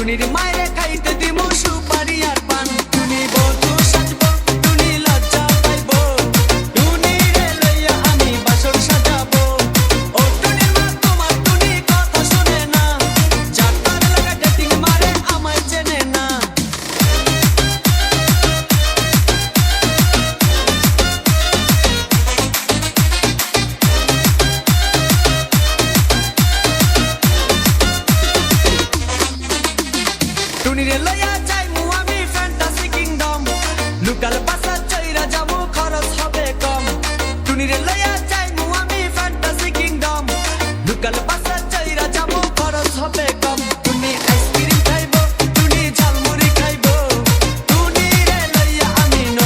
You need a mind. টুনিরে লইয়া যাই মু আমি ফ্যান্টাসি কিংডম লুকাল বাসা চৈরা যাব খরচ হবে কম টুনিরে লইয়া যাই মু আমি ফ্যান্টাসি কিংডম লুকাল বাসা চৈরা যাব খরচ হবে কম